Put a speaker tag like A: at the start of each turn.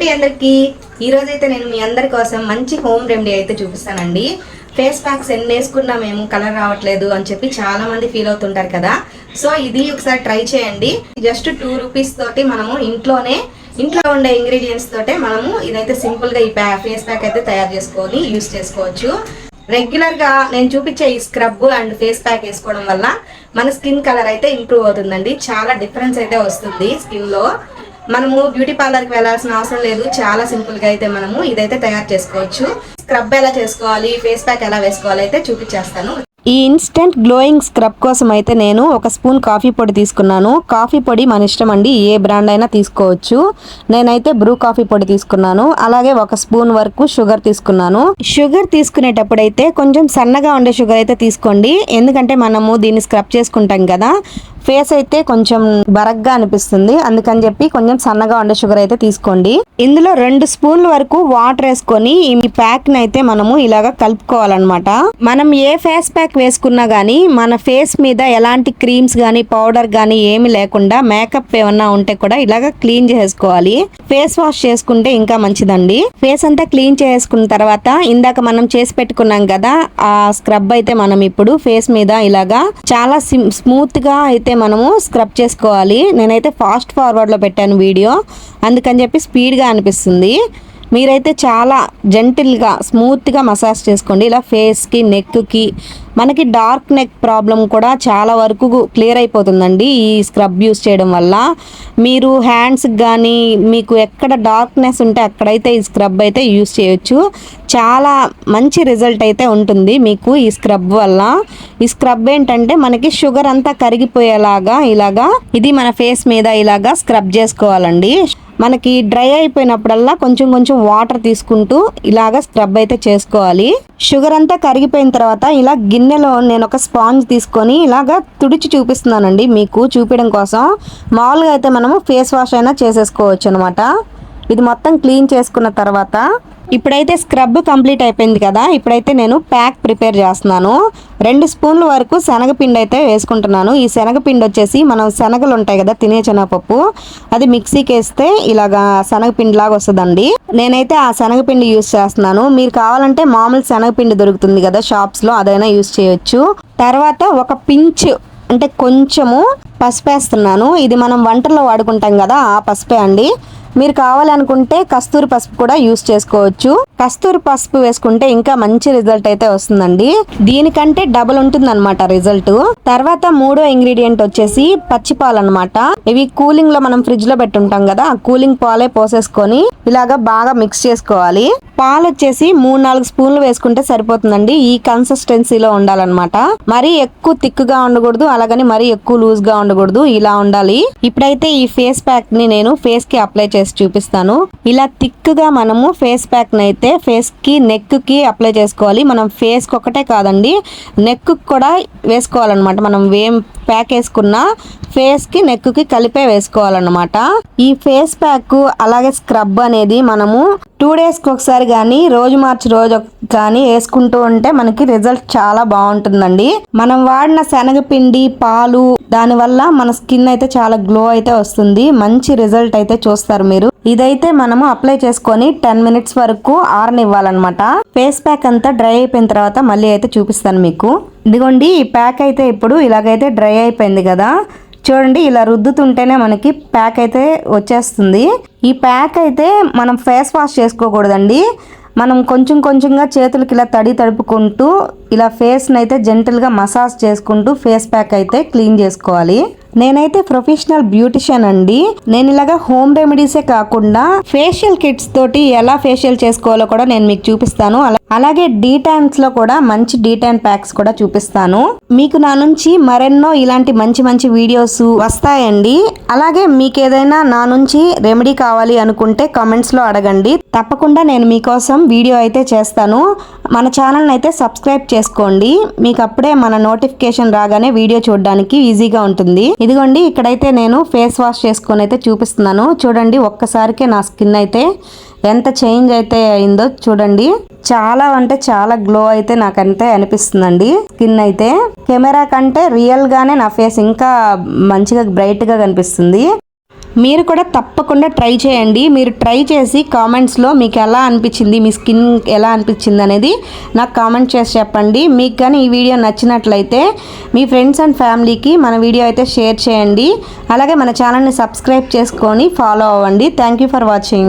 A: అండి అందరికి. ఈ అయితే నేను మీ అందరి కోసం మంచి హోమ్ రెమెడీ అయితే చూపిస్తానండి. ఫేస్ ప్యాక్స్ ఎన్ని వేసుకున్నా మేము కలర్ రావట్లేదు అని చెప్పి చాలా మంది ఫీల్ అవుతుంటారు కదా. సో ఇది ఒకసారి ట్రై చేయండి. జస్ట్ టూ రూపీస్ తోటి మనము ఇంట్లోనే ఇంట్లో ఉండే ఇంగ్రీడియంట్స్ తోటే మనము ఇదైతే సింపుల్గా ఈ ఫేస్ ప్యాక్ అయితే తయారు చేసుకొని యూస్ చేసుకోవచ్చు. రెగ్యులర్గా నేను చూపించే ఈ స్క్రబ్ అండ్ ఫేస్ ప్యాక్ వేసుకోవడం వల్ల మన స్కిన్ కలర్ అయితే ఇంప్రూవ్ అవుతుందండి. చాలా డిఫరెన్స్ అయితే వస్తుంది స్కిన్లో. మనము బ్యూటీ పార్లర్కి వెళ్ళాల్సిన అవసరం లేదు. చాలా సింపుల్గా అయితే మనము ఇదైతే తయారు చేసుకోవచ్చు. స్క్రబ్ ఎలా చేసుకోవాలి? ఫేస్ ప్యాక్ ఎలా వేసుకోవాలి? అయితే చూపించేస్తాను.
B: ఈ ఇన్స్టెంట్ గ్లోయింగ్ స్క్రబ్ కోసం అయితే నేను ఒక స్పూన్ కాఫీ పొడి తీసుకున్నాను. కాఫీ పొడి మన ఇష్టం అండి. ఏ బ్రాండ్ అయినా తీసుకోవచ్చు. నేనైతే బ్రూ కాఫీ పొడి తీసుకున్నాను. అలాగే ఒక స్పూన్ వరకు షుగర్ తీసుకున్నాను. షుగర్ తీసుకునేటప్పుడు అయితే కొంచెం సన్నగా ఉండే షుగర్ అయితే తీసుకోండి. ఎందుకంటే మనము దీన్ని స్క్రబ్ చేసుకుంటాం కదా. ఫేస్ అయితే కొంచెం బరగ్గా అనిపిస్తుంది. అందుకని చెప్పి కొంచెం సన్నగా ఉండే షుగర్ అయితే తీసుకోండి. ఇందులో రెండు స్పూన్ల వరకు వాటర్ వేసుకొని ఈ ప్యాక్ని అయితే మనము ఇలాగా కలుపుకోవాలన్నమాట. మనం ఏ ఫేస్ ప్యాక్ వేసుకున్నా గానీ మన ఫేస్ మీద ఎలాంటి క్రీమ్స్ గానీ పౌడర్ గానీ ఏమి లేకుండా మేకప్ ఏమన్నా ఉంటే కూడా ఇలాగ క్లీన్ చేసుకోవాలి. ఫేస్ వాష్ చేసుకుంటే ఇంకా మంచిదండి. ఫేస్ అంతా క్లీన్ చేసుకున్న తర్వాత ఇందాక మనం చేసి పెట్టుకున్నాం కదా ఆ స్క్రబ్ అయితే మనం ఇప్పుడు ఫేస్ మీద ఇలాగా చాలా స్మూత్గా అయితే అయితే మనము స్క్రబ్ చేసుకోవాలి. నేనైతే ఫాస్ట్ ఫార్వర్డ్లో పెట్టాను వీడియో. అందుకని చెప్పి స్పీడ్గా అనిపిస్తుంది. మీరైతే చాలా జెంటిల్గా స్మూత్గా మసాజ్ చేసుకోండి. ఇలా ఫేస్కి నెక్కి మనకి డార్క్ నెక్ ప్రాబ్లం కూడా చాలా వరకు క్లియర్ అయిపోతుందండి ఈ స్క్రబ్ యూస్ చేయడం వల్ల. మీరు హ్యాండ్స్కి కానీ మీకు ఎక్కడ డార్క్నెస్ ఉంటే అక్కడైతే ఈ స్క్రబ్ అయితే యూస్ చేయొచ్చు. చాలా మంచి రిజల్ట్ అయితే ఉంటుంది మీకు ఈ స్క్రబ్ వల్ల. ఈ స్క్రబ్ ఏంటంటే మనకి షుగర్ అంతా కరిగిపోయేలాగా ఇలాగా ఇది మన ఫేస్ మీద ఇలాగా స్క్రబ్ చేసుకోవాలండి. మనకి డ్రై అయిపోయినప్పుడల్లా కొంచెం కొంచెం వాటర్ తీసుకుంటూ ఇలాగ స్క్రబ్ అయితే చేసుకోవాలి. షుగర్ అంతా కరిగిపోయిన తర్వాత ఇలా గిన్నెలో నేను ఒక స్పాంజ్ తీసుకొని ఇలాగ తుడిచి చూపిస్తున్నానండి మీకు చూపించడం కోసం. మామూలుగా అయితే మనము ఫేస్ వాష్ అయినా చేసేసుకోవచ్చు అనమాట ఇది మొత్తం క్లీన్ చేసుకున్న తర్వాత ఇప్పుడైతే స్క్రబ్ కంప్లీట్ అయిపోయింది కదా ఇప్పుడైతే నేను ప్యాక్ ప్రిపేర్ చేస్తున్నాను. రెండు స్పూన్ల వరకు శనగపిండి అయితే వేసుకుంటున్నాను. ఈ శనగపిండి వచ్చేసి మనం శనగలు ఉంటాయి కదా తినే శనగపప్పు అది మిక్సీకి వేస్తే ఇలాగా శనగపిండి లాగా వస్తుందండి. నేనైతే ఆ శనగపిండి యూస్ చేస్తున్నాను. మీరు కావాలంటే మామూలు శనగపిండి దొరుకుతుంది కదా షాప్స్లో అదైనా యూస్ చేయొచ్చు. తర్వాత ఒక పించ్ అంటే కొంచెము పసుపు వేస్తున్నాను ఇది మనం వంటల్లో వాడుకుంటాం కదా ఆ పసుపే అండి. మీరు కావాలనుకుంటే కస్తూరి పసుపు కూడా యూస్ చేసుకోవచ్చు. కస్తూరి పసుపు వేసుకుంటే ఇంకా మంచి రిజల్ట్ అయితే వస్తుందండి. దీనికంటే డబుల్ ఉంటుంది అనమాట రిజల్ట్. తర్వాత మూడో ఇంగ్రీడియంట్ వచ్చేసి పచ్చిపాలు అనమాట ఇవి కూలింగ్లో మనం ఫ్రిడ్జ్లో పెట్టుంటాం కదా ఆ కూలింగ్ పాలే పోసేసుకొని ఇలాగా బాగా మిక్స్ చేసుకోవాలి. పాలు వచ్చేసి మూడు నాలుగు స్పూన్లు వేసుకుంటే సరిపోతుందండి. ఈ కన్సిస్టెన్సీలో ఉండాలన్నమాట. మరీ ఎక్కువ థిక్గా ఉండకూడదు అలాగని మరీ ఎక్కువ లూజ్గా ఉండకూడదు ఇలా ఉండాలి. ఇప్పుడైతే ఈ ఫేస్ ప్యాక్ని నేను ఫేస్కి అప్లై చేసి చూపిస్తాను. ఇలా థిక్గా మనము ఫేస్ ప్యాక్ని అయితే ఫేస్కి నెక్కి అప్లై చేసుకోవాలి. మనం ఫేస్కి ఒకటే కాదండి నెక్ కూడా వేసుకోవాలన్నమాట. మనం వేం ప్యాక్ వేసుకున్న ఫేస్కి నెక్కి కలిపే వేసుకోవాలన్నమాట. ఈ ఫేస్ ప్యాక్ అలాగే స్క్రబ్ అనేది మనము టూ డేస్కి ఒకసారి కానీ రోజు మార్చి రోజు కానీ వేసుకుంటూ ఉంటే మనకి రిజల్ట్ చాలా బాగుంటుందండి. మనం వాడిన శనగపిండి పాలు దానివల్ల మన స్కిన్ అయితే చాలా గ్లో అయితే వస్తుంది. మంచి రిజల్ట్ అయితే చూస్తారు మీరు. ఇదైతే మనము అప్లై చేసుకొని టెన్ మినిట్స్ వరకు ఆరనివ్వాలన్నమాట. ఫేస్ ప్యాక్ అంతా డ్రై అయిపోయిన తర్వాత మళ్ళీ అయితే చూపిస్తాను మీకు. ఇదిగోండి ఈ ప్యాక్ అయితే ఇప్పుడు ఇలాగైతే డ్రై అయిపోయింది కదా. చూడండి ఇలా రుద్దుతుంటేనే మనకి ప్యాక్ అయితే వచ్చేస్తుంది. ఈ ప్యాక్ అయితే మనం ఫేస్ వాష్ చేసుకోకూడదండి. మనం కొంచెం కొంచెంగా చేతులకి ఇలా తడి తడుపుకుంటూ ఇలా ఫేస్ని అయితే జెంటల్గా మసాజ్ చేసుకుంటూ ఫేస్ ప్యాక్ అయితే క్లీన్ చేసుకోవాలి. నేనైతే ప్రొఫెషనల్ బ్యూటిషియన్ అండి. నేను ఇలాగా హోమ్ రెమెడీసే కాకుండా ఫేషియల్ కిట్స్ తోటి ఎలా ఫేషియల్ చేసుకోవాలో కూడా నేను మీకు చూపిస్తాను. అలా- అలాగే డీటాన్స్లో కూడా మంచి డీటాన్ ప్యాక్స్ కూడా చూపిస్తాను. మీకు నా నుంచి మరెన్నో ఇలాంటి మంచి మంచి వీడియోస్ వస్తాయండి. అలాగే మీకు ఏదైనా నా నుంచి రెమెడీ కావాలి అనుకుంటే కామెంట్స్లో అడగండి. తప్పకుండా నేను మీకోసం వీడియో అయితే చేస్తాను. మన ఛానల్ అయితే సబ్స్క్రైబ్ చేసుకోండి. మీకు అప్పుడే మన నోటిఫికేషన్ రాగానే వీడియో చూడడానికి ఈజీగా ఉంటుంది. ఇదిగోండి ఇక్కడైతే నేను ఫేస్ వాష్ చేసుకొని అయితే చూపిస్తున్నాను. చూడండి ఒక్కసారికే నా స్కిన్ అయితే ఎంత చేంజ్ అయితే అయిందో చూడండి. చాలా అంటే చాలా గ్లో అయితే నాకంతే అనిపిస్తుందండి స్కిన్ అయితే. కెమెరా కంటే రియల్గానే నా ఫేస్ ఇంకా మంచిగా బ్రైట్గా కనిపిస్తుంది. మీరు కూడా తప్పకుండా ట్రై చేయండి. మీరు ట్రై చేసి కామెంట్స్లో మీకు ఎలా అనిపించింది మీ స్కిన్ ఎలా అనిపించింది అనేది నాకు కామెంట్ చేసి చెప్పండి. మీకు కానీ ఈ వీడియో నచ్చినట్లయితే మీ ఫ్రెండ్స్ అండ్ ఫ్యామిలీకి మన వీడియో అయితే షేర్ చేయండి. అలాగే మన ఛానల్ని సబ్స్క్రైబ్ చేసుకొని ఫాలో అవ్వండి. Thank you for watching.